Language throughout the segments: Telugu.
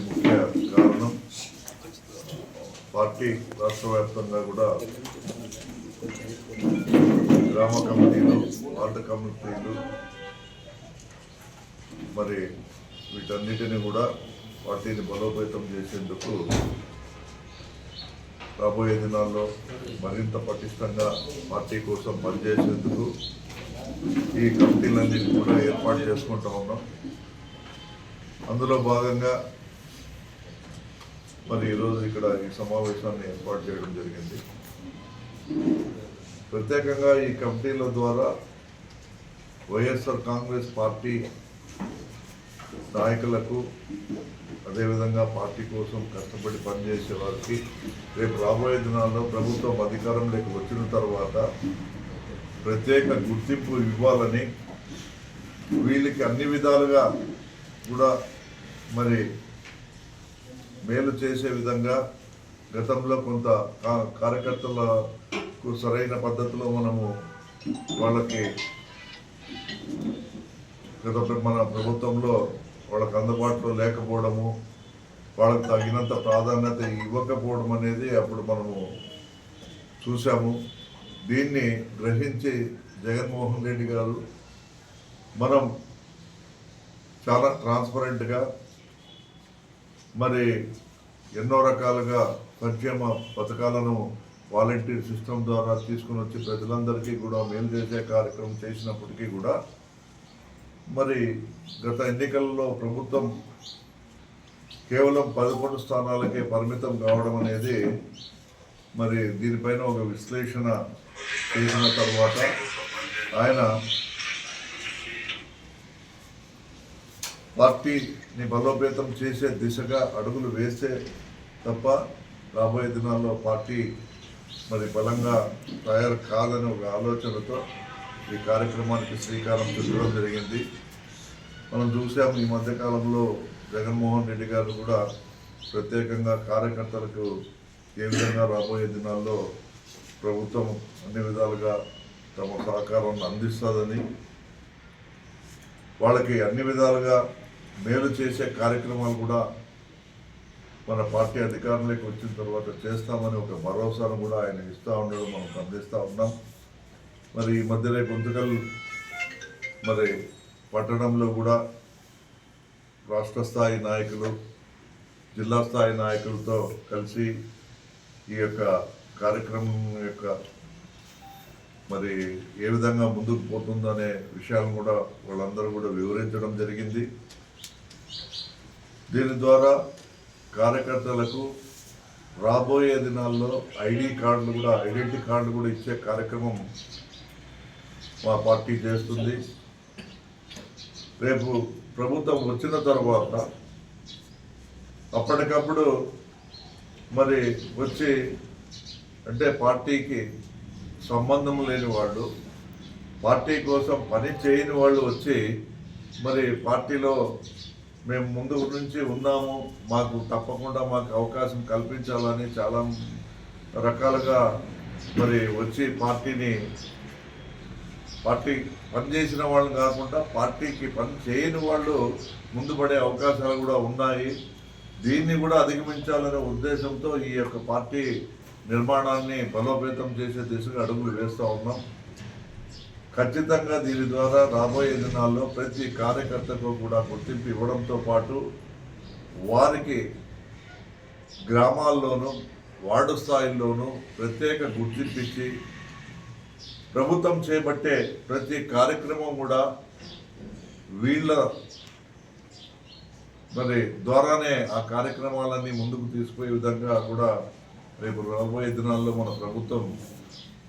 సమావేశానికి ముఖ్య కారణం. పార్టీ రాష్ట్ర వ్యాప్తంగా కూడా గ్రామ కమిటీలు వార్డు కమిటీలు మరి వీటన్నిటిని కూడా పార్టీని బలోపేతం చేసేందుకు రాబోయే దినాల్లో మరింత పటిష్టంగా పార్టీ కోసం పనిచేసేందుకు ఈ కమిటీలన్నింటినీ కూడా ఏర్పాటు చేసుకుంటా ఉన్నాం. అందులో భాగంగా మరి ఈరోజు ఇక్కడ ఈ సమావేశాన్ని ఏర్పాటు చేయడం జరిగింది. ప్రత్యేకంగా ఈ కమిటీల ద్వారా వైఎస్ఆర్ కాంగ్రెస్ పార్టీ నాయకులకు అదేవిధంగా పార్టీ కోసం కష్టపడి పనిచేసే వారికి రేపు రాబోయే దినాల్లో ప్రభుత్వం అధికారంలోకి వచ్చిన తర్వాత ప్రత్యేక గుర్తింపు ఇవ్వాలని వీళ్ళకి అన్ని విధాలుగా కూడా మరి మేలు చేసే విధంగా గతంలో కొంత కార్యకర్తలకు సరైన పద్ధతిలో మనము వాళ్ళకి గత మన ప్రభుత్వంలో వాళ్ళకి అందుబాటులో లేకపోవడము వాళ్ళకి తగినంత ప్రాధాన్యత ఇవ్వకపోవడం అనేది అప్పుడు మనము చూసాము దీన్ని గ్రహించి జగన్మోహన్ రెడ్డి గారు మనం చాలా ట్రాన్స్పరెంట్గా మరి ఎన్నో రకాలుగా సంక్షేమ పథకాలను వాలంటీర్ సిస్టమ్ ద్వారా తీసుకుని వచ్చి ప్రజలందరికీ కూడా మేలు చేసే కార్యక్రమం చేసినప్పటికీ కూడా మరి గత ఎన్నికల్లో ప్రభుత్వం కేవలం పదకొండు స్థానాలకే పరిమితం కావడం అనేది మరి దీనిపైన ఒక విశ్లేషణ చేసిన తర్వాత ఆయన పార్టీ ని బలోపేతం చేసే దిశగా అడుగులు వేస్తే తప్ప రాబోయే దినాల్లో పార్టీ మరి బలంగా తయారు కాదని ఒక ఆలోచనతో ఈ కార్యక్రమానికి శ్రీకారం చుట్టడం జరిగింది. మనం చూసాము ఈ మధ్యకాలంలో జగన్మోహన్ రెడ్డి గారు కూడా ప్రత్యేకంగా కార్యకర్తలకు ఏ విధంగా రాబోయే దినాల్లో ప్రభుత్వం అన్ని విధాలుగా తమ సహకారాన్ని అందిస్తుందని వాళ్ళకి అన్ని విధాలుగా మేలు చేసే కార్యక్రమాలు కూడా మన పార్టీ అధికారంలోకి వచ్చిన తర్వాత చేస్తామని ఒక భరోసాను కూడా ఆయన ఇస్తూ ఉండడం మనం అందిస్తూ ఉన్నాం. మరి ఈ మధ్యనే గుంతకల్ మరి పట్టణంలో కూడా రాష్ట్ర స్థాయి నాయకులు జిల్లా స్థాయి నాయకులతో కలిసి ఈ యొక్క కార్యక్రమం యొక్క మరి ఏ విధంగా ముందుకు పోతుందనే విషయాలను కూడా వాళ్ళందరూ కూడా వివరించడం జరిగింది. దీని ద్వారా కార్యకర్తలకు రాబోయే దినాల్లో ఐడి కార్డులు కూడా ఐడెంటిటీ కార్డులు కూడా ఇచ్చే కార్యక్రమం మా పార్టీ చేస్తుంది. రేపు ప్రభుత్వం వచ్చిన తర్వాత అప్పటికప్పుడు మరి వచ్చి అంటే పార్టీకి సంబంధం లేని వాళ్ళు పార్టీ కోసం పని చేయని వాళ్ళు వచ్చి మరి పార్టీలో మేము ముందు నుంచి ఉన్నాము. మాకు తప్పకుండా మాకు అవకాశం కల్పించాలని చాలా రకాలుగా మరి వచ్చి పార్టీని పార్టీ పనిచేసిన వాళ్ళు కాకుండా పార్టీకి పని చేయని వాళ్ళు ముందు పడే అవకాశాలు కూడా ఉన్నాయి. దీన్ని కూడా అధిగమించాలనే ఉద్దేశంతో ఈ యొక్క పార్టీ నిర్మాణాన్ని బలోపేతం చేసే దిశగా అడుగులు వేస్తూ ఉన్నాం. ఖచ్చితంగా దీని ద్వారా రాబోయే దినాల్లో ప్రతి కార్యకర్తకు కూడా గుర్తింపు ఇవ్వడంతో పాటు వారికి గ్రామాల్లోనూ వార్డు స్థాయిల్లోనూ ప్రత్యేక గుర్తింపు ఇచ్చి ప్రభుత్వం చేపట్టే ప్రతి కార్యక్రమం కూడా వీళ్ళ మరి ద్వారానే ఆ కార్యక్రమాలన్నీ ముందుకు తీసుకుపోయే విధంగా కూడా రేపు రాబోయే దినాల్లో మన ప్రభుత్వం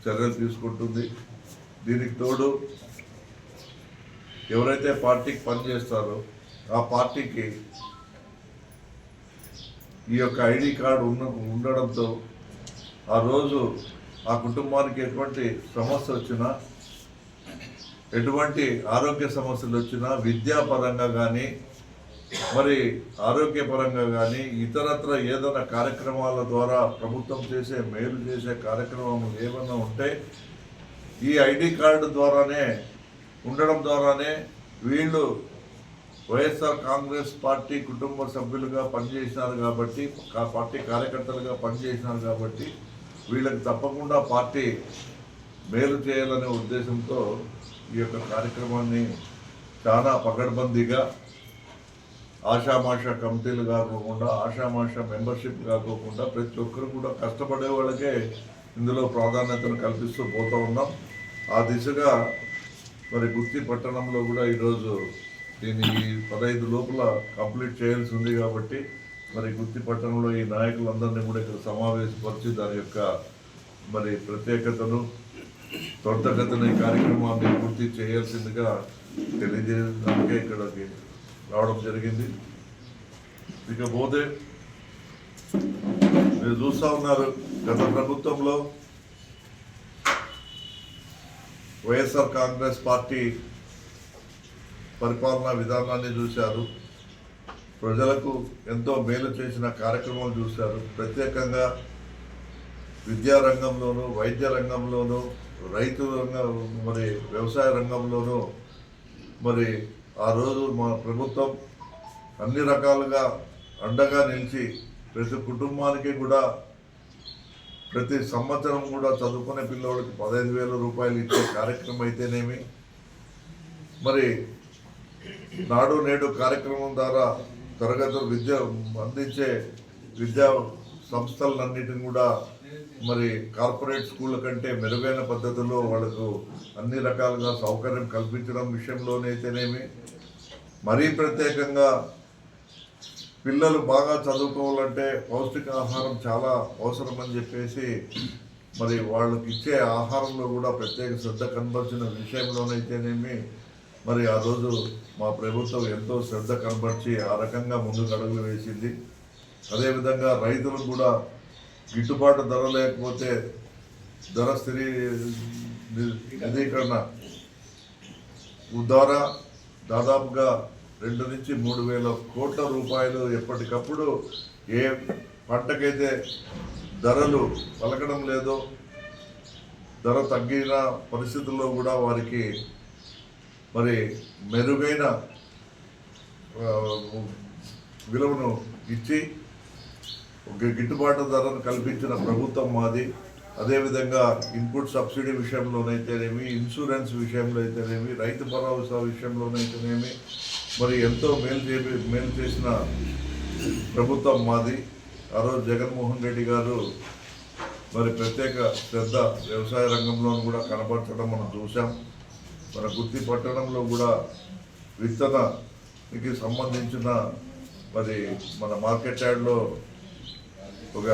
చర్యలు తీసుకుంటుంది. దీనికి తోడు ఎవరైతే పార్టీకి పనిచేస్తారో ఆ పార్టీకి ఈ యొక్క ఐడి కార్డు ఉన్న ఉండడంతో ఆ రోజు ఆ కుటుంబానికి ఎటువంటి సమస్య వచ్చినా ఎటువంటి ఆరోగ్య సమస్యలు వచ్చినా విద్యాపరంగా కానీ మరి ఆరోగ్యపరంగా కానీ ఇతరత్ర ఏదైనా కార్యక్రమాల ద్వారా ప్రభుత్వం చేసే మేలు చేసే కార్యక్రమాలు ఏమైనా ఉంటే ఈ ఐడి కార్డు ద్వారానే ఉండడం ద్వారానే వీళ్ళు వైఎస్ఆర్ కాంగ్రెస్ పార్టీ కుటుంబ సభ్యులుగా పనిచేసినారు కాబట్టి ఆ పార్టీ కార్యకర్తలుగా పనిచేసినారు కాబట్టి వీళ్ళకి తప్పకుండా పార్టీ మేలు చేయాలనే ఉద్దేశంతో ఈ యొక్క కార్యక్రమాన్ని చాలా పకడ్బందీగా ఆషామాష కమిటీలు కాకోకుండా ఆషామాష మెంబర్షిప్ కాకోకుండా ప్రతి ఒక్కరు కూడా కష్టపడే వాళ్ళకే ఇందులో ప్రాధాన్యతను కల్పిస్తూ పోతూ ఉన్నాం. ఆ దిశగా మరి గుత్తి పట్టణంలో కూడా ఈరోజు దీన్ని పదహైదు లోపల కంప్లీట్ చేయాల్సి ఉంది కాబట్టి మరి గుత్తి పట్టణంలో ఈ నాయకులందరినీ కూడా ఇక్కడ సమావేశపరిచి దాని యొక్క మరి ప్రత్యేకతను త్వరితగతిన ఈ కార్యక్రమాన్ని పూర్తి చేయాల్సిందిగా తెలియజేయడానికే ఇక్కడికి రావడం జరిగింది. ఇకపోతే మీరు చూస్తా ఉన్నారు గత ప్రభుత్వంలో వైఎస్ఆర్ కాంగ్రెస్ పార్టీ పరిపాలనా విధానాన్ని చూశారు. ప్రజలకు ఎంతో మేలు చేసిన కార్యక్రమాలు చూశారు. ప్రత్యేకంగా విద్యా రంగంలోనూ వైద్య రంగంలోనూ రైతు రంగం మరి వ్యవసాయ రంగంలోనూ మరి ఆ రోజు మా ప్రభుత్వం అన్ని రకాలుగా అండగా నిలిచి ప్రతి కుటుంబానికి కూడా ప్రతి సంవత్సరం కూడా చదువుకునే పిల్లవాడికి పదహైదు వేల రూపాయలు ఇచ్చే కార్యక్రమం అయితేనేమి? మరి నాడు నేడు కార్యక్రమం ద్వారా తరగతులు విద్య అందించే విద్యా సంస్థలన్నిటిని కూడా మరి కార్పొరేట్ స్కూళ్ళ కంటే మెరుగైన పద్ధతిలో వాళ్ళకు అన్ని రకాలుగా సౌకర్యం కల్పించడం విషయంలోనైతేనేమి? మరీ ప్రత్యేకంగా పిల్లలు బాగా చదువుకోవాలంటే పౌష్టికాహారం చాలా అవసరమని చెప్పేసి మరి వాళ్ళకి ఇచ్చే ఆహారంలో కూడా ప్రత్యేక శ్రద్ధ కనబరిచిన విషయంలోనైతేనేమి మరి ఆ రోజు మా ప్రభుత్వం ఎంతో శ్రద్ధ కనబరిచి ఆ రకంగా ముందుకు అడుగులు వేసింది. అదేవిధంగా రైతులకు కూడా గిట్టుబాటు ధర లేకపోతే ధర స్థిరీ నిధీకరణ ద్వారా దాదాపుగా రెండు నుంచి మూడు వేల కోట్ల రూపాయలు ఎప్పటికప్పుడు ఏ పంటకైతే ధరలు పలకడం లేదో ధర తగ్గిన పరిస్థితుల్లో కూడా వారికి మరి మెరుగైన విలువను ఇచ్చి ఒక గిట్టుబాటు ధరను కల్పించిన ప్రభుత్వం మాది. అదేవిధంగా ఇన్పుట్ సబ్సిడీ విషయంలోనైతేనేమి ఇన్సూరెన్స్ విషయంలో అయితేనేమి రైతు భరోసా విషయంలోనైతేనేమి మరి ఎంతో మేలు చేపి మేలు చేసిన ప్రభుత్వం మాది. ఆ రోజు జగన్మోహన్ రెడ్డి గారు మరి ప్రత్యేక శ్రద్ధ వ్యవసాయ రంగంలో కూడా కనపరచడం మనం చూసాం మన గుత్తి పట్టణంలో కూడా విత్తనకి సంబంధించిన మరి మన మార్కెట్ యార్డ్లో ఒక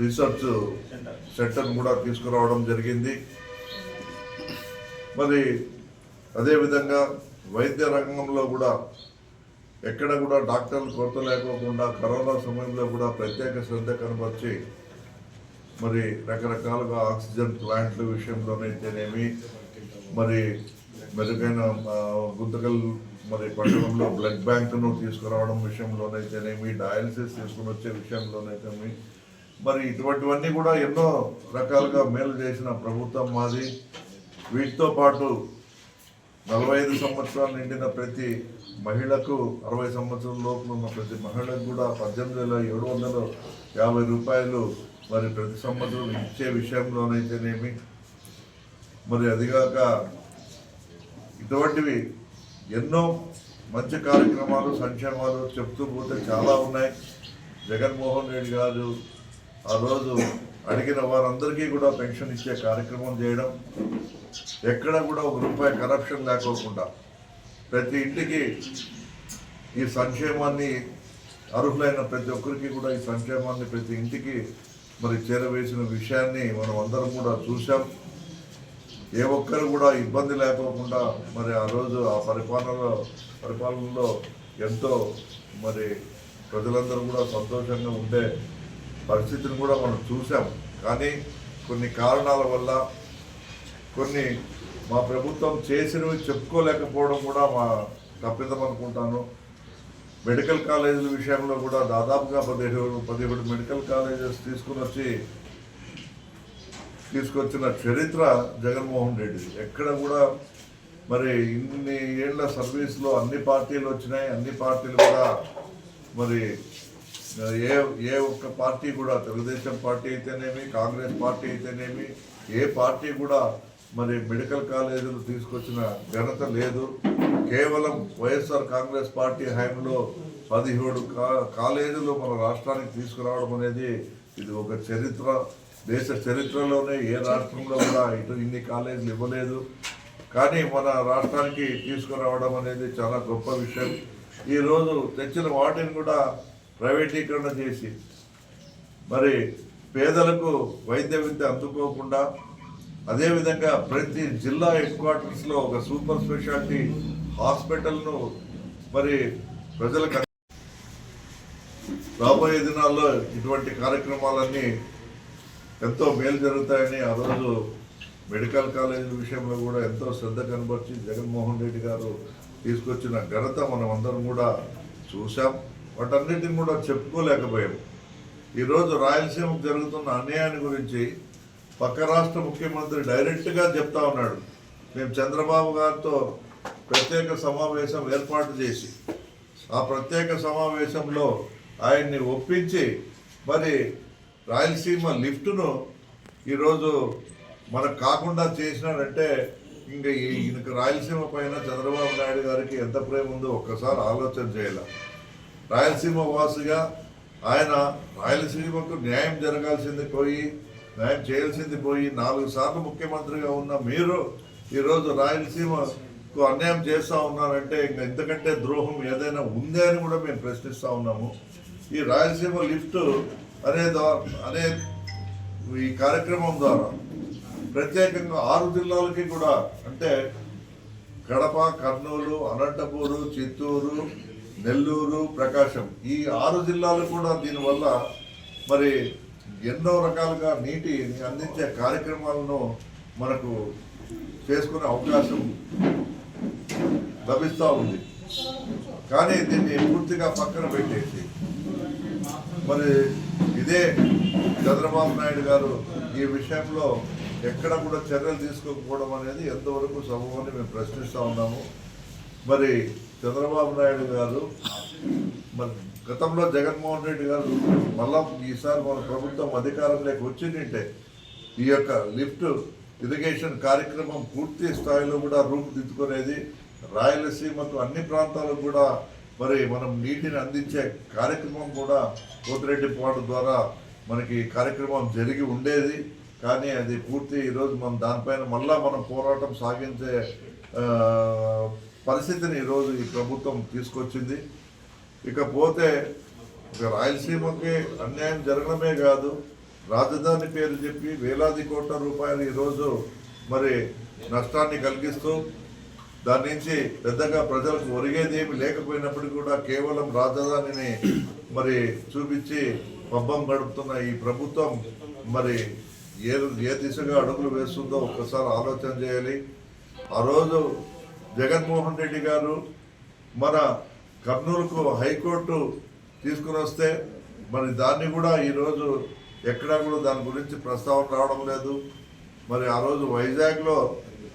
రీసెర్చ్ సెంటర్ను కూడా తీసుకురావడం జరిగింది. మరి అదేవిధంగా వైద్య రంగంలో కూడా ఎక్కడ కూడా డాక్టర్లు కొరత లేకోకుండా కరోనా సమయంలో కూడా ప్రత్యేక శ్రద్ధ కనపరిచి మరి రకరకాలుగా ఆక్సిజన్ ప్లాంట్ల విషయంలోనైతేనేమి మరి మెరుగైన గుంతకలు గుంతకల్ మరి పట్టణంలో బ్లడ్ బ్యాంకును తీసుకురావడం విషయంలోనైతేనేమి డయాలసిస్ తీసుకుని వచ్చే విషయంలోనైతేనేమి మరి ఇటువంటివన్నీ కూడా ఎన్నో రకాలుగా మేలు చేసిన ప్రభుత్వం మాది. వీటితో పాటు నలభై ఐదు సంవత్సరాలు నిండిన ప్రతి మహిళకు అరవై సంవత్సరాల లోపల ఉన్న ప్రతి మహిళకు కూడా పద్దెనిమిది వేల ఏడు వందల యాభై రూపాయలు మరి ప్రతి సంవత్సరం ఇచ్చే విషయంలోనైతేనేమి? మరి అదిగాక ఇటువంటివి ఎన్నో మంచి కార్యక్రమాలు సంక్షేమాలు చెప్తూ పోతే చాలా ఉన్నాయి. జగన్మోహన్ రెడ్డి గారు ఆ రోజు అడిగిన వారందరికీ కూడా పెన్షన్ ఇచ్చే కార్యక్రమం చేయడం ఎక్కడ కూడా ఒక రూపాయి కరప్షన్ లేకోకుండా ప్రతి ఇంటికి ఈ సంక్షేమాన్ని అర్హులైన ప్రతి ఒక్కరికి కూడా ఈ సంక్షేమాన్ని ప్రతి ఇంటికి మరి చేరవేసిన విషయాన్ని మనం అందరం కూడా చూసాం ఏ ఒక్కరు కూడా ఇబ్బంది లేకోకుండా మరి ఆ రోజు ఆ పరిపాలనలో పరిపాలనలో ఎంతో మరి ప్రజలందరూ కూడా సంతోషంగా ఉండే పరిస్థితిని కూడా మనం చూసాం కానీ కొన్ని కారణాల వల్ల కొన్ని మా ప్రభుత్వం చేసినవి చెప్పుకోలేకపోవడం కూడా మా తప్పిదం అనుకుంటాను. మెడికల్ కాలేజీల విషయంలో కూడా దాదాపుగా పదిహేడు పదిహేడు మెడికల్ కాలేజెస్ తీసుకుని వచ్చి తీసుకొచ్చిన చరిత్ర జగన్మోహన్ రెడ్డి ఎక్కడ కూడా మరి ఇన్ని ఏళ్ళ సర్వీస్లో అన్ని పార్టీలు వచ్చినాయి అన్ని పార్టీలు కూడా మరి ఏ ఏ ఒక్క పార్టీ కూడా తెలుగుదేశం పార్టీ అయితేనేమి కాంగ్రెస్ పార్టీ అయితేనేమి ఏ పార్టీ కూడా మరి మెడికల్ కాలేజీలు తీసుకొచ్చిన ఘనత లేదు. కేవలం వైఎస్ఆర్ కాంగ్రెస్ పార్టీ హయాంలో పదిహేడు కాలేజీలు మన రాష్ట్రానికి తీసుకురావడం అనేది ఇది ఒక చరిత్ర. దేశ చరిత్రలోనే ఏ రాష్ట్రంలో కూడా ఇటు ఇన్ని కాలేజీలు ఇవ్వలేదు. కానీ మన రాష్ట్రానికి తీసుకురావడం అనేది చాలా గొప్ప విషయం. ఈరోజు తెచ్చిన వాటిని కూడా ప్రైవేటీకరణ చేసి మరి పేదలకు వైద్య విద్య అందుకోకుండా అదేవిధంగా ప్రతి జిల్లా హెడ్ క్వార్టర్స్లో ఒక సూపర్ స్పెషాలిటీ హాస్పిటల్ను మరి ప్రజలకు రాబోయే దినాల్లో ఇటువంటి కార్యక్రమాలన్నీ ఎంతో మేలు జరుగుతాయని ఆ రోజు మెడికల్ కాలేజ్ విషయంలో కూడా ఎంతో శ్రద్ధ కనబర్చి జగన్మోహన్ రెడ్డి గారు తీసుకొచ్చిన ఘనత మనం అందరం కూడా చూసాం వాటన్నిటిని కూడా చెప్పుకోలేకపోయాం. ఈరోజు రాయలసీమకు జరుగుతున్న అన్యాయాన్ని గురించి పక్క రాష్ట్ర ముఖ్యమంత్రి డైరెక్ట్గా చెప్తా ఉన్నాడు. మేము చంద్రబాబు గారితో ప్రత్యేక సమావేశం ఏర్పాటు చేసి ఆ ప్రత్యేక సమావేశంలో ఆయన్ని ఒప్పించి మరి రాయలసీమ లిఫ్ట్ను ఈరోజు మనకు కాకుండా చేసినాడంటే ఇంకా ఈ- ఈయనకు రాయలసీమ పైన చంద్రబాబు నాయుడు గారికి ఎంత ప్రేమ ఉందో ఒక్కసారి ఆలోచన చేయాలి. రాయలసీమ వాసుగా ఆయన రాయలసీమకు న్యాయం జరగాల్సింది పోయి న్యాయం చేయాల్సింది పోయి నాలుగు సార్లు ముఖ్యమంత్రిగా ఉన్న మీరు ఈరోజు రాయలసీమకు అన్యాయం చేస్తూ ఉన్నారంటే ఇంకా ఇంతకంటే ద్రోహం ఏదైనా ఉందే అని కూడా మేము ప్రశ్నిస్తూ ఉన్నాము. ఈ రాయలసీమ లిఫ్ట్ అనే అనే ఈ కార్యక్రమం ద్వారా ప్రత్యేకంగా ఆరు జిల్లాలకి కూడా అంటే కడప కర్నూలు అనంతపూరు చిత్తూరు నెల్లూరు ప్రకాశం ఈ ఆరు జిల్లాలు కూడా దీనివల్ల మరి ఎన్నో రకాలుగా నీటిని అందించే కార్యక్రమాలను మనకు చేసుకునే అవకాశం లభిస్తూ ఉంది. కానీ దీన్ని పూర్తిగా పక్కన పెట్టేసి మరి ఇదే చంద్రబాబు నాయుడు గారు ఈ విషయంలో ఎక్కడ కూడా చర్యలు తీసుకోకపోవడం అనేది ఎంతవరకు సమూహాన్ని మేము ప్రశ్నిస్తూ ఉన్నాము. మరి చంద్రబాబు నాయుడు గారు మరి గతంలో జగన్మోహన్ రెడ్డి గారు మళ్ళా ఈసారి మన ప్రభుత్వం అధికారంలోకి వచ్చిందంటే ఈ యొక్క లిఫ్ట్ ఇరిగేషన్ కార్యక్రమం పూర్తి స్థాయిలో కూడా రూపుదిద్దుకునేది రాయలసీమకు అన్ని ప్రాంతాలకు కూడా మరి మనం నీటిని అందించే కార్యక్రమం కూడా పోతిరెడ్డిపాడు ద్వారా మనకి కార్యక్రమం జరిగి ఉండేది. కానీ అది పూర్తి ఈరోజు మనం దానిపైన మళ్ళా మనం పోరాటం సాగించే పరిస్థితిని ఈరోజు ఈ ప్రభుత్వం తీసుకొచ్చింది. ఇకపోతే ఇక రాయలసీమకి అన్యాయం జరగడమే కాదు రాజధాని పేరు చెప్పి వేలాది కోట్ల రూపాయలు ఈరోజు మరి నష్టాన్ని కలిగిస్తూ దాని నుంచి పెద్దగా ప్రజలకు ఒరిగేది ఏమి లేకపోయినప్పటికీ కూడా కేవలం రాజధానిని మరి చూపించి పబ్బం గడుపుతున్న ఈ ప్రభుత్వం మరి ఏ ఏ దిశగా అడుగులు వేస్తుందో ఒక్కసారి ఆలోచన చేయాలి. ఆ రోజు జగన్మోహన్ రెడ్డి గారు మన కర్నూలుకు హైకోర్టు తీసుకుని వస్తే మరి దాన్ని కూడా ఈరోజు ఎక్కడా కూడా దాని గురించి ప్రస్తావన రావడం లేదు. మరి ఆ రోజు వైజాగ్లో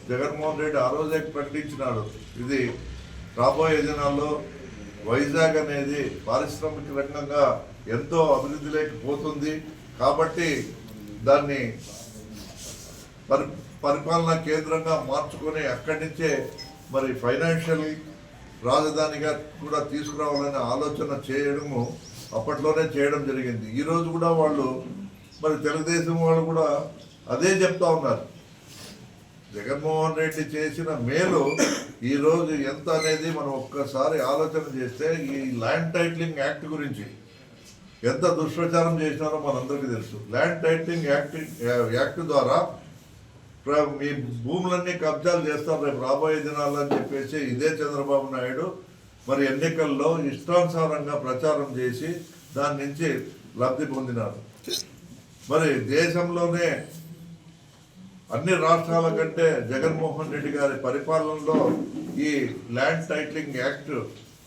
జగన్మోహన్ రెడ్డి ఆ రోజే ప్రకటించినాడు. ఇది రాబోయే దినాల్లో వైజాగ్ అనేది పారిశ్రామిక రంగంగా ఎంతో అభివృద్ధిలోకి పోతుంది కాబట్టి దాన్ని పరి పరిపాలనా కేంద్రంగా మార్చుకొని అక్కడి నుంచే మరి ఫైనాన్షియల్ రాజధానిగా కూడా తీసుకురావాలనే ఆలోచన చేయడము అప్పట్లోనే చేయడం జరిగింది. ఈరోజు కూడా వాళ్ళు మరి తెలుగుదేశం వాళ్ళు కూడా అదే చెప్తా ఉన్నారు. జగన్మోహన్ రెడ్డి చేసిన మేలు ఈ రోజు ఎంత అనేది మనం ఒక్కసారి ఆలోచన చేస్తే ఈ ల్యాండ్ టైటిలింగ్ యాక్ట్ గురించి ఎంత దుష్ప్రచారం చేసినారో మనందరికీ తెలుసు. ల్యాండ్ టైటిలింగ్ యాక్ట్ యాక్ట్ ద్వారా మీ భూములన్నీ కబ్జాలు చేస్తారు రేపు రాబోయే దినాలు అని చెప్పేసి ఇదే చంద్రబాబు నాయుడు మరి ఎన్నికల్లో ఇష్టానుసారంగా ప్రచారం చేసి దాని నుంచి లబ్ధి పొందినారు. మరి దేశంలోనే అన్ని రాష్ట్రాల కంటే జగన్మోహన్ రెడ్డి గారి పరిపాలనలో ఈ ల్యాండ్ టైటిలింగ్ యాక్ట్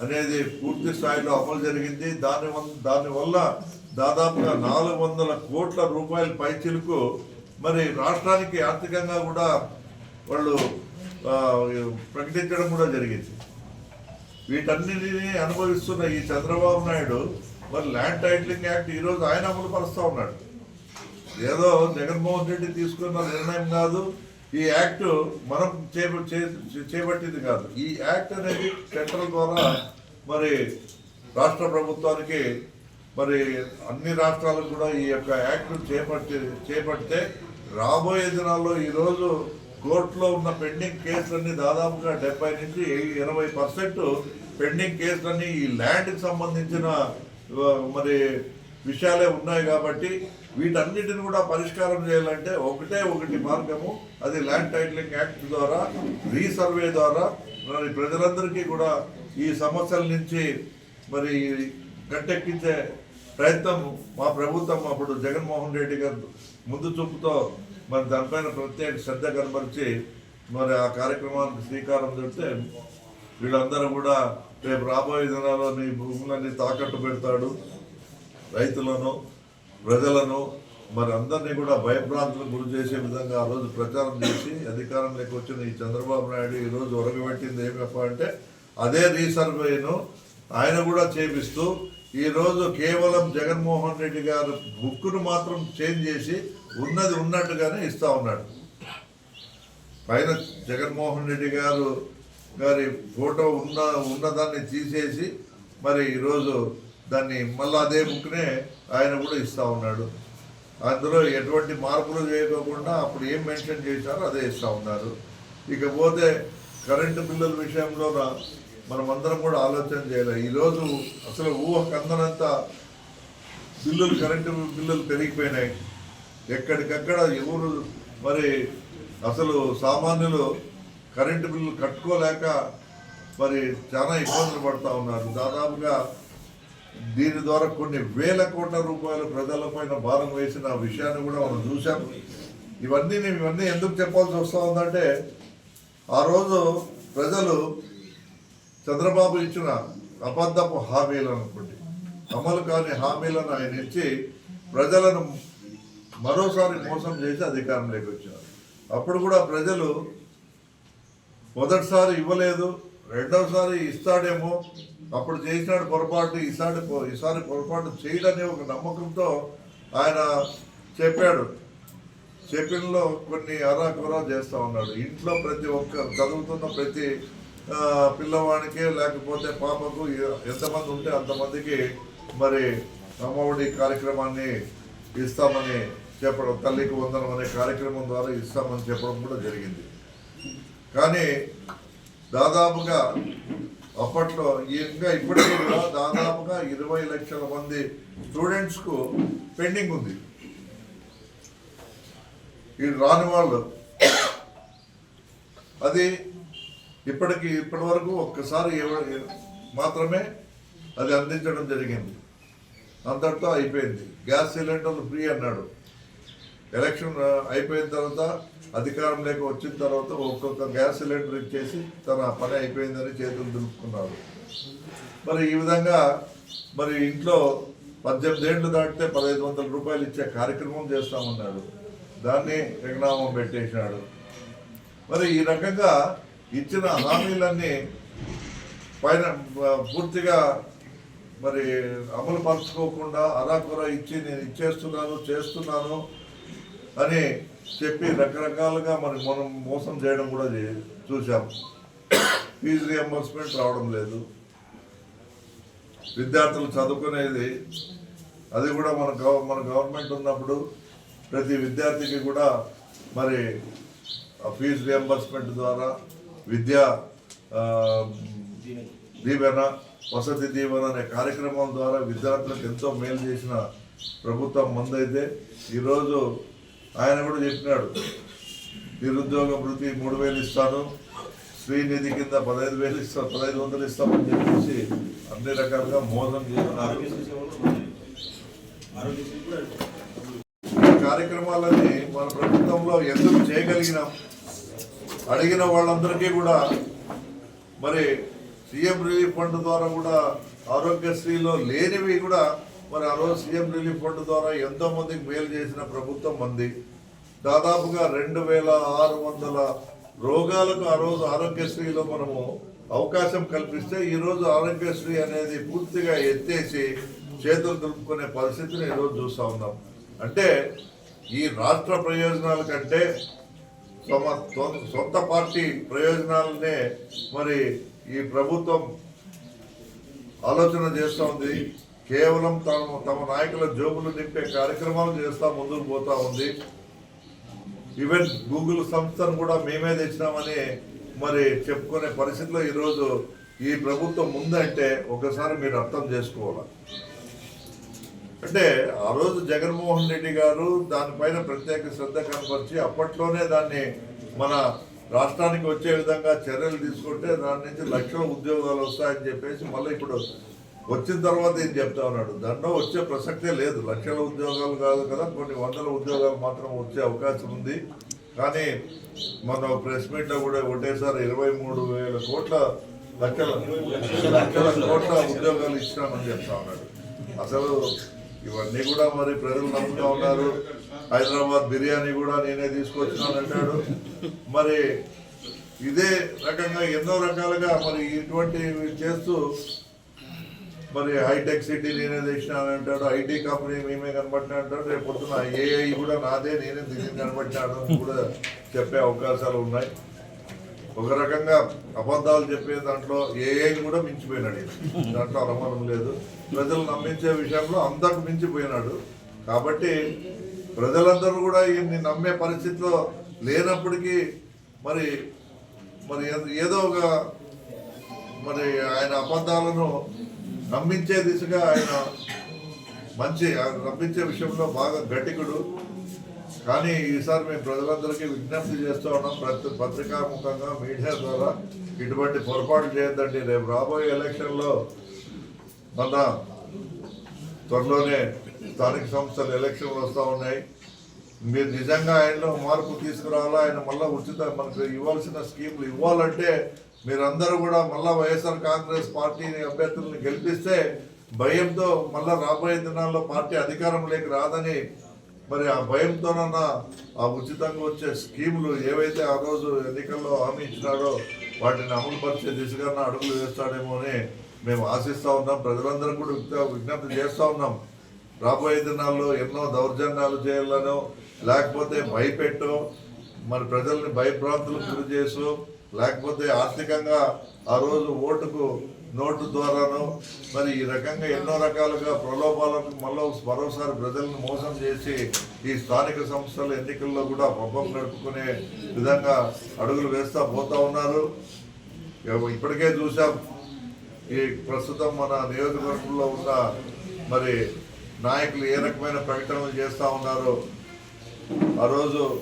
అనేది పూర్తి స్థాయిలో అమలు జరిగింది. దాని వల్ల దానివల్ల దాదాపుగా నాలుగు వందల కోట్ల రూపాయల పైచిలకు మరి రాష్ట్రానికి ఆర్థికంగా కూడా వాళ్ళు ప్రకటించడం కూడా జరిగింది. వీటన్నిటిని అనుభవిస్తున్న ఈ చంద్రబాబు నాయుడు మరి ల్యాండ్ టైటిలింగ్ యాక్ట్ ఈరోజు ఆయన అమలు పరుస్తూ ఉన్నాడు. ఏదో జగన్మోహన్ రెడ్డి తీసుకున్న నిర్ణయం కాదు ఈ యాక్ట్ మనం చేప- చే- చేపట్టింది కాదు. ఈ యాక్ట్ అనేది సెంట్రల్ ద్వారా మరి రాష్ట్ర ప్రభుత్వానికి మరి అన్ని రాష్ట్రాలకు కూడా ఈ యొక్క యాక్ట్ చేపట్టి చేపడితే రాబోయే దినాల్లో ఈరోజు కోర్టులో ఉన్న పెండింగ్ కేసులన్నీ దాదాపుగా డెబ్బై నుంచి ఇరవై పర్సెంట్ పెండింగ్ కేసులన్నీ ఈ ల్యాండ్కి సంబంధించిన మరి విషయాలే ఉన్నాయి కాబట్టి వీటన్నిటిని కూడా పరిష్కారం చేయాలంటే ఒకటే ఒకటి మార్గము. అది ల్యాండ్ టైటిలింగ్ యాక్ట్ ద్వారా రీసర్వే ద్వారా. మరి ప్రజలందరికీ కూడా ఈ సమస్యల నుంచి మరి గట్టెక్కించే ప్రయత్నం మా ప్రభుత్వం అప్పుడు జగన్మోహన్ రెడ్డి గారు ముందు చూపుతో మరి దానిపైన ప్రత్యేక శ్రద్ధ కనపరిచి మరి ఆ కార్యక్రమానికి శ్రీకారం చుడితే వీళ్ళందరూ కూడా రేపు రాబోయే దినాల్లో నీ భూములన్నీ తాకట్టు పెడతాడు. రైతులను ప్రజలను మరి అందరినీ కూడా భయభ్రాంతులకు గురి చేసే విధంగా ఆ రోజు ప్రచారం చేసి అధికారంలోకి వచ్చిన ఈ చంద్రబాబు నాయుడు ఈ రోజు ఒరగబెట్టింది ఏమప్ప అంటే అదే రీసర్వేను ఆయన కూడా చేపిస్తూ ఈరోజు కేవలం జగన్మోహన్ రెడ్డి గారు బుక్ను మాత్రం చేంజ్ చేసి ఉన్నది ఉన్నట్టుగానే ఇస్తూ ఉన్నాడు. పైన జగన్మోహన్ రెడ్డి గారు గారి ఫోటో ఉన్న ఉన్నదాన్ని తీసేసి మరి ఈరోజు దాన్ని మళ్ళీ అదే బుక్నే ఆయన కూడా ఇస్తూ ఉన్నాడు. అందులో ఎటువంటి మార్పులు చేయకోకుండా అప్పుడు ఏం మెన్షన్ చేశారో అదే ఇస్తూ ఉన్నారు. ఇకపోతే కరెంటు బిల్లుల విషయంలో మనమందరం కూడా ఆలోచన చేయాలి. ఈరోజు అసలు ఊహ కందనంత బిల్లులు కరెంటు బిల్లులు పెరిగిపోయినాయి. ఎక్కడికక్కడ ఎవరు మరి అసలు సామాన్యులు కరెంటు బిల్లు కట్టుకోలేక మరి చాలా ఇబ్బందులు పడుతూ ఉన్నారు. దాదాపుగా దీని ద్వారా కొన్ని వేల కోట్ల రూపాయలు ప్రజలపైన భారం వేసిన విషయాన్ని కూడా మనం చూసాం ఇవన్నీ నేను ఇవన్నీ ఎందుకు చెప్పాల్సి వస్తూ ఉందంటే ఆ రోజు ప్రజలు చంద్రబాబు ఇచ్చిన అబద్ధపు హామీలు అనుకోండి. అమలు కాని హామీలను ఆయన ఇచ్చి ప్రజలను మరోసారి మోసం చేసి అధికారంలోకి వచ్చారు. అప్పుడు కూడా ప్రజలు మొదటిసారి ఇవ్వలేదు రెండవసారి ఇస్తాడేమో అప్పుడు చేసినాడు పొరపాటు ఈసారి ఈసారి పొరపాటు చేయడనే ఒక నమ్మకంతో ఆయన చెప్పాడు. చెప్పినలో కొన్ని అరాకురా చేస్తూ ఉన్నాడు. ఇంట్లో ప్రతి ఒక్క చదువుతున్న ప్రతి ఆ, పిల్లవాడికి లేకపోతే పాపకు ఎంతమంది ఉంటే అంతమందికి మరి అమ్మఒడి కార్యక్రమాన్ని ఇస్తామని చెప్పడం తల్లికి వందనం అనే కార్యక్రమం ద్వారా ఇస్తామని చెప్పడం కూడా జరిగింది. కానీ దాదాపుగా అప్పట్లో ఇంకా ఇప్పటికీ కూడా దాదాపుగా ఇరవై లక్షల మంది స్టూడెంట్స్కు పెండింగ్ ఉంది. ఈ రాని వాళ్ళు. అది ఇప్పటికి ఇప్పటి వరకు ఒక్కసారి మాత్రమే అది అందించడం జరిగింది. అంతటితో అయిపోయింది. గ్యాస్ సిలిండర్లు ఫ్రీ అన్నాడు. ఎలక్షన్ అయిపోయిన తర్వాత అధికారం లేక వచ్చిన తర్వాత ఒక్కొక్క గ్యాస్ సిలిండర్ ఇచ్చేసి తన పని అయిపోయిందని చేతులు దులుపుకున్నాడు. మరి ఈ విధంగా మరి ఇంట్లో పద్దెనిమిది ఏళ్ళు దాటితే పదహైదు వందల రూపాయలు ఇచ్చే కార్యక్రమం చేస్తామన్నాడు. దాన్ని ఎగనామం పెట్టేసినాడు మరి ఈ రకంగా ఇచ్చిన హామీలన్నీ పైన పూర్తిగా మరి అమలు పరచుకోకుండా అరాకొర ఇచ్చి నేను ఇచ్చేస్తున్నాను చేస్తున్నాను అని చెప్పి రకరకాలుగా మరి మనం మోసం చేయడం కూడా చూసాం ఫీజు రియంబర్స్మెంట్ రావడం లేదు. విద్యార్థులు చదువుకునేది అది కూడా మన గవ మన గవర్నమెంట్ ఉన్నప్పుడు ప్రతి విద్యార్థికి కూడా మరి ఆ ఫీజు రియంబర్స్మెంట్ ద్వారా విద్యా దీవెన వసతి దీవెన అనే కార్యక్రమం ద్వారా విద్యార్థులకు ఎంతో మేలు చేసిన ప్రభుత్వం ముందైతే ఈరోజు ఆయన కూడా చెప్పినాడు. నిరుద్యోగ వృత్తి మూడు వేలు ఇస్తాను శ్రీనిధి కింద పదహైదు వేలు ఇస్తాను పదహైదు వందలు ఇస్తామని చెప్పేసి అన్ని రకాలుగా మోసం చేస్తున్నారు. కార్యక్రమాలన్నీ కార్యక్రమాలని మన ప్రభుత్వంలో ఎందుకు చేయగలిగినాం? అడిగిన వాళ్ళందరికీ కూడా మరి సీఎం రిలీఫ్ ఫండ్ ద్వారా కూడా ఆరోగ్యశ్రీలో లేనివి కూడా మరి ఆ రోజు సీఎం రిలీఫ్ ఫండ్ ద్వారా ఎంతో మందికి మేలు చేసిన ప్రభుత్వం మంది. దాదాపుగా రెండు వేల ఆరు వందల రోగాలకు ఆ రోజు ఆరోగ్యశ్రీలో మనము అవకాశం కల్పిస్తే ఈరోజు ఆరోగ్యశ్రీ అనేది పూర్తిగా ఎత్తేసి చేతులు దులుపుకునే పరిస్థితిని ఈరోజు చూస్తూ ఉన్నాం. అంటే ఈ రాష్ట్ర ప్రయోజనాల కంటే తమ సొంత పార్టీ ప్రయోజనాలనే మరి ఈ ప్రభుత్వం ఆలోచన చేస్తూ ఉంది. కేవలం తమ తమ నాయకుల జోబులు నింపే కార్యక్రమాలు చేస్తూ ముందుకు పోతా ఉంది. ఈవెన్ గూగుల్ సంస్థను కూడా మేమే తెచ్చినామని మరి చెప్పుకునే పరిస్థితిలో ఈరోజు ఈ ప్రభుత్వం ఉందంటే ఒకసారి మీరు అర్థం చేసుకోవాలి? అంటే ఆ రోజు జగన్మోహన్ రెడ్డి గారు దానిపైన ప్రత్యేక శ్రద్ధ కనపరిచి అప్పట్లోనే దాన్ని మన రాష్ట్రానికి వచ్చే విధంగా చర్యలు తీసుకుంటే దాని నుంచి లక్షల ఉద్యోగాలు వస్తాయని చెప్పేసి మళ్ళీ ఇప్పుడు వచ్చిన తర్వాత ఏం చెప్తా ఉన్నాడు? దాంట్లో వచ్చే ప్రసక్తే లేదు. లక్షల ఉద్యోగాలు కాదు కదా. కొన్ని వందల ఉద్యోగాలు మాత్రం వచ్చే అవకాశం ఉంది. కానీ మన ప్రెస్ మీట్లో కూడా ఒకటేసారి ఇరవై మూడు వేల కోట్ల లక్షల లక్షల కోట్ల ఉద్యోగాలు ఇచ్చినామని చెప్తా ఉన్నాడు. అసలు ఇవన్నీ కూడా మరి ప్రజలు నమ్ముతా ఉన్నారు. హైదరాబాద్ బిర్యానీ కూడా నేనే తీసుకొచ్చినానంటాడు. మరి ఇదే రకంగా ఎన్నో రకాలుగా మరి ఇటువంటివి చేస్తూ మరి హైటెక్ సిటీ నేనే తెచ్చినాను అంటాడు ఐటీ కంపెనీ మేమే కనబట్టినా అంటాడు రేపు పొద్దున ఏఐ కూడా నాదే నేనే దీన్ని కనబట్టినాడు కూడా చెప్పే అవకాశాలు ఉన్నాయి. ఒక రకంగా అబద్ధాలు చెప్పే దాంట్లో ఏఐని కూడా మించిపోయినాడు దాంట్లో అనుమానం లేదు. ప్రజలు నమ్మించే విషయంలో అంతకు మించిపోయినాడు. కాబట్టి ప్రజలందరూ కూడా ఈయన్ని నమ్మే పరిస్థితిలో లేనప్పటికీ మరి మరి ఏదో- ఒక మరి ఆయన అబద్ధాలను నమ్మించే దిశగా ఆయన మంచి ఆయన నమ్మించే విషయంలో బాగా గట్టికుడు. కానీ ఈసారి మేము ప్రజలందరికీ విజ్ఞప్తి చేస్తూ ఉన్నాం ప్రతి పత్రికాముఖంగా మీడియా ద్వారా ఇటువంటి పొరపాటు చేయొద్దండి. రేపు రాబోయే ఎలక్షన్లో మన త్వరలోనే స్థానిక సంస్థలు ఎలక్షన్లు వస్తూ ఉన్నాయి. మీరు నిజంగా ఆయనలో మార్పు తీసుకురావాలా? ఆయన మళ్ళీ ఉచిత మనకు ఇవ్వాల్సిన స్కీములు ఇవ్వాలంటే మీరందరూ కూడా మళ్ళీ వైఎస్ఆర్ కాంగ్రెస్ పార్టీని అభ్యర్థులను గెలిపిస్తే భయంతో మళ్ళీ రాబోయే దినాల్లో పార్టీ అధికారంలోకి రాదని మరి ఆ భయంతోనన్నా ఆ ఉచితంగా వచ్చే స్కీములు ఏవైతే ఆ రోజు ఎన్నికల్లో హామీ ఇచ్చినాడో వాటిని అమలు పరిచే దిశగా అడుగులు వేస్తాడేమో అని మేము ఆశిస్తూ ఉన్నాం. ప్రజలందరూ కూడా విజ్ఞప్తి చేస్తూ ఉన్నాం. రాబోయే దినాల్లో ఎన్నో దౌర్జన్యాలు చేయాలనో లేకపోతే భయపెట్టో మరి ప్రజల్ని భయభ్రాంతులకు గురి చేసు లేకపోతే ఆర్థికంగా ఆ రోజు ఓటుకు నోటు ద్వారాను మరి ఈ రకంగా ఎన్నో రకాలుగా ప్రలోభాలకు మళ్ళీ మరోసారి ప్రజలను మోసం చేసి ఈ స్థానిక సంస్థల ఎన్నికల్లో కూడా పబ్బం గడుపుకునే విధంగా అడుగులు వేస్తూ పోతా ఉన్నారు. ఇప్పటికే చూసాం ఈ ప్రస్తుతం మన నియోజకవర్గంలో ఉన్న మరి నాయకులు ఏ రకమైన ప్రకటనలు చేస్తూ ఉన్నారో? ఆ రోజు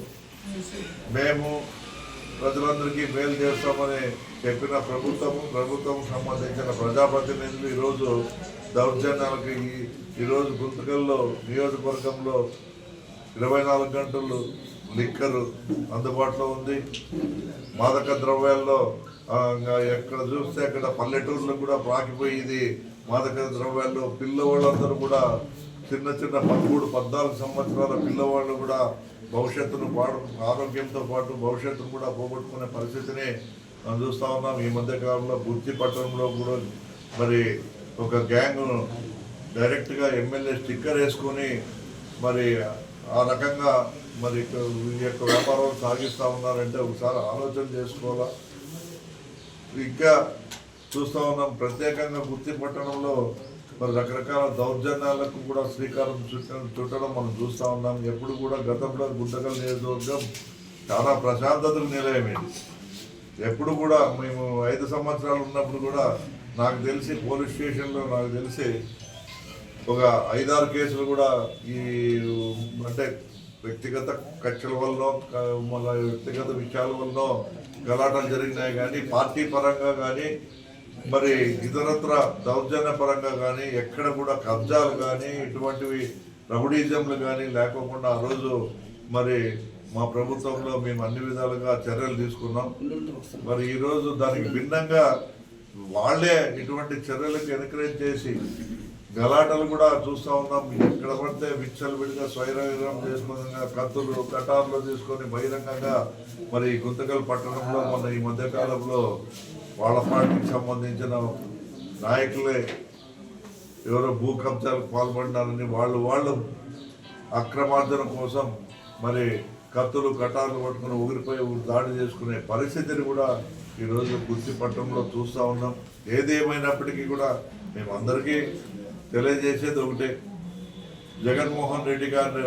మేము ప్రజలందరికీ మేలు చేస్తామని చెప్పిన ప్రభుత్వము ప్రభుత్వం సంబంధించిన ప్రజాప్రతినిధులు ఈరోజు దౌర్జన్యాలకు ఈ- ఈరోజు గుంతకల్లో నియోజకవర్గంలో ఇరవై నాలుగు గంటలు లిక్కరు అందుబాటులో ఉంది. మాదక ద్రవ్యాల్లో ఎక్కడ చూస్తే అక్కడ పల్లెటూర్లు కూడా పాకిపోయి ఇది మాదక ద్రవ్యాల్లో. పిల్లవాళ్ళందరూ కూడా చిన్న చిన్న పదమూడు పద్నాలుగు సంవత్సరాల పిల్లవాళ్ళు కూడా భవిష్యత్తును పాడు ఆరోగ్యంతో పాటు భవిష్యత్తును కూడా పోగొట్టుకునే పరిస్థితిని మనం చూస్తూ ఉన్నాం ఈ మధ్య కాలంలో బుద్ధి పట్టణంలో కూడా మరి ఒక గ్యాంగ్ డైరెక్ట్గా ఎమ్మెల్యే స్టిక్కర్ వేసుకొని మరి ఆ రకంగా మరి ఈ యొక్క వ్యాపారం సాగిస్తూ ఉన్నారంటే ఒకసారి ఆలోచన చేసుకోవాలా? ఇంకా చూస్తూ ఉన్నాం ప్రత్యేకంగా గుత్తి పట్టణంలో మరి రకరకాల దౌర్జన్యాలకు కూడా శ్రీకారం చుట్టడం చుట్టడం మనం చూస్తూ ఉన్నాం. ఎప్పుడు కూడా గతంలో గుంటకల్ నియోజకవర్గం చాలా ప్రశాంతతకు నిలయమైంది. ఎప్పుడు కూడా మేము ఐదు సంవత్సరాలు ఉన్నప్పుడు కూడా నాకు తెలిసి పోలీస్ స్టేషన్లో నాకు తెలిసి ఒక ఐదారు కేసులు కూడా ఈ అంటే వ్యక్తిగత కక్షల వల్ల మళ్ళీ వ్యక్తిగత విషయాల వల్ల గలాటలు జరిగినాయి కానీ పార్టీ పరంగా కానీ మరి ఇతరత్ర దౌర్జన్య పరంగా కానీ ఎక్కడ కూడా కబ్జాలు కానీ ఇటువంటివి రౌడీజంలు కానీ లేకోకుండా ఆ రోజు మరి మా ప్రభుత్వంలో మేము అన్ని విధాలుగా చర్యలు తీసుకున్నాం. మరి ఈరోజు దానికి భిన్నంగా వాళ్ళే ఇటువంటి చర్యలకు ఎంకరేజ్ చేసి గలాటలు కూడా చూస్తూ ఉన్నాం. ఎక్కడ పడితే విచ్చలు విడిగా స్వైరం చేసుకుని కత్తులు కటార్లు తీసుకొని బహిరంగంగా మరి గుంతకల్ పట్టణంలో మొన్న ఈ మధ్య కాలంలో వాళ్ళ పార్టీకి సంబంధించిన నాయకులే ఎవరో భూ కబ్జాలకు పాల్పడినారని వాళ్ళు వాళ్ళు అక్రమార్జన కోసం మరి కత్తులు కటార్లు పట్టుకుని ఊరిపోయి దాడి చేసుకునే పరిస్థితిని కూడా ఈరోజు గుర్తిపట్టడంలో చూస్తూ ఉన్నాం. ఏదేమైనప్పటికీ కూడా మేము అందరికీ తెలియజేసేది ఒకటే. జగన్మోహన్ రెడ్డి గారు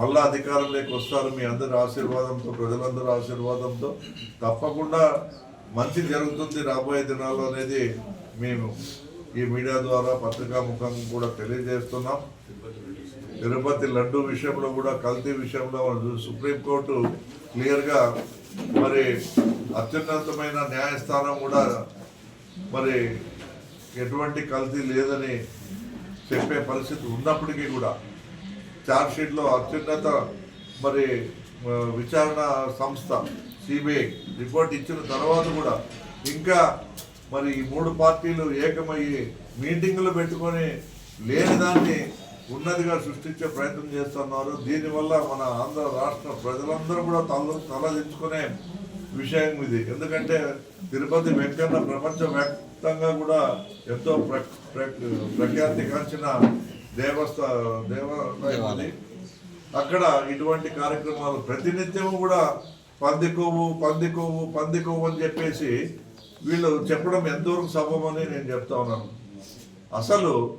మళ్ళా అధికారంలోకి వస్తారు. మీ అందరి ఆశీర్వాదంతో ప్రజలందరి ఆశీర్వాదంతో తప్పకుండా మంచి జరుగుతుంది రాబోయే దినాల్లో అనేది మేము ఈ మీడియా ద్వారా పత్రికా ముఖంగా కూడా తెలియజేస్తున్నాం. తిరుపతి లడ్డు విషయంలో కూడా కల్తీ విషయంలో సుప్రీంకోర్టు క్లియర్గా మరి అత్యున్నతమైన న్యాయస్థానం కూడా మరి ఎటువంటి కల్తీ లేదని చెప్పే పరిస్థితి ఉన్నప్పటికీ కూడా ఛార్జ్షీట్లో అత్యున్నత మరి విచారణ సంస్థ సిబిఐ రిపోర్ట్ ఇచ్చిన తర్వాత కూడా ఇంకా మరి ఈ మూడు పార్టీలు ఏకమయ్యి మీటింగులు పెట్టుకొని లేని దాన్ని ఉన్నదిగా సృష్టించే ప్రయత్నం చేస్తున్నారు. దీనివల్ల మన ఆంధ్ర రాష్ట్ర ప్రజలందరూ కూడా తల తలదించుకునే విషయం ఇది. ఎందుకంటే తిరుపతి వెంకన్న ప్రపంచవ్యాప్తంగా కూడా ఎంతో ప్ర ప్ర- ప్రఖ్యాతి కాల్చిన దేవస్థ దేవాలయం అది. అక్కడ ఇటువంటి కార్యక్రమాలు ప్రతినిత్యము కూడా పంది కొవ్వు పంది కొవ్వు పంది కొవ్వు అని చెప్పేసి వీళ్ళు చెప్పడం ఎంతవరకు సభమని నేను చెప్తా ఉన్నాను. అసలు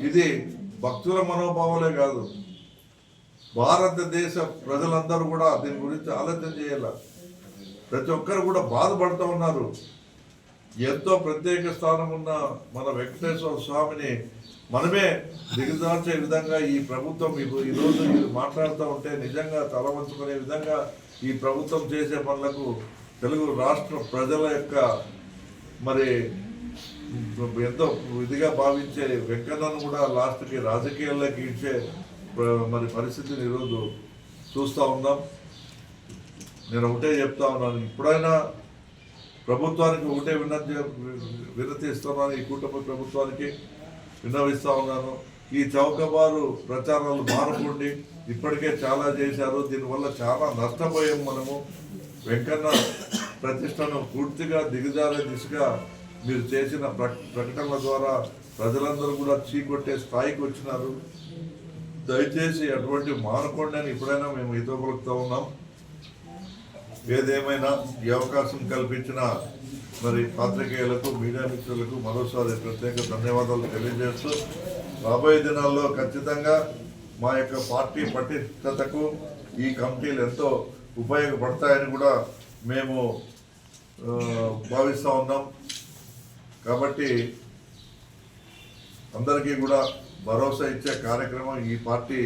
ఇది భక్తుల మనోభావాలే కాదు. భారతదేశ ప్రజలందరూ కూడా దీని గురించి ఆలోచన చేయాల. ప్రతి ఒక్కరు కూడా బాధపడుతూ ఉన్నారు. ఎంతో ప్రత్యేక స్థానం ఉన్న మన వెంకటేశ్వర స్వామిని మనమే దిగజార్చే విధంగా ఈ ప్రభుత్వం ఈరోజు మీరు మాట్లాడుతూ ఉంటే నిజంగా తలవంచుకునే విధంగా ఈ ప్రభుత్వం చేసే పనులకు తెలుగు రాష్ట్ర ప్రజల యొక్క మరి ఎంతో ఇదిగా భావించే వెంకన్నను కూడా లాస్ట్కి రాజకీయాల్లోకి ఇచ్చే మరి పరిస్థితిని ఈరోజు చూస్తూ ఉన్నాం. నేను ఒకటే చెప్తా ఉన్నాను ఇప్పుడైనా ప్రభుత్వానికి ఒకటే విన్నతి వినతి ఇస్తున్నాను ఈ కూటమి ప్రభుత్వానికి విన్నవిస్తూ ఉన్నాను. ఈ చౌకబారు ప్రచారాలు మారకండి ఇప్పటికే చాలా చేశారు. దీనివల్ల చాలా నష్టపోయాం మనము. వెంకన్న ప్రతిష్టను పూర్తిగా దిగజారే దిశగా మీరు చేసిన ప్ర- ప్రకటనల ద్వారా ప్రజలందరూ కూడా చీకొట్టే స్థాయికి వచ్చినారు. దయచేసి అటువంటి మానుకోండి అని ఇప్పుడైనా మేము హితో పలుకుతూ ఉన్నాం. ఏదేమైనా ఈ అవకాశం కల్పించిన మరి పాత్రికేయులకు మీడియా మిత్రులకు మరోసారి ప్రత్యేక ధన్యవాదాలు తెలియజేస్తూ రాబోయే దినాల్లో ఖచ్చితంగా మా యొక్క పార్టీ పటిష్టతకు ఈ కమిటీలు ఎంతో ఉపయోగపడతాయని కూడా మేము భావిస్తూ ఉన్నాం. కాబట్టి అందరికీ కూడా భరోసా ఇచ్చే కార్యక్రమం ఈ పార్టీ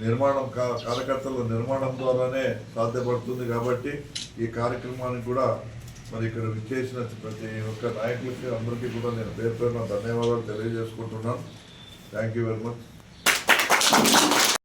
నిర్మాణం కా- కార్యకర్తల నిర్మాణం ద్వారానే సాధ్యపడుతుంది కాబట్టి ఈ కార్యక్రమానికి కూడా మరి ఇక్కడ విచ్చేసిన ప్రతి ఒక్క నాయకులకి అందరికీ కూడా నేను పేరు పేరున ధన్యవాదాలు తెలియజేసుకుంటున్నాను. Thank you very much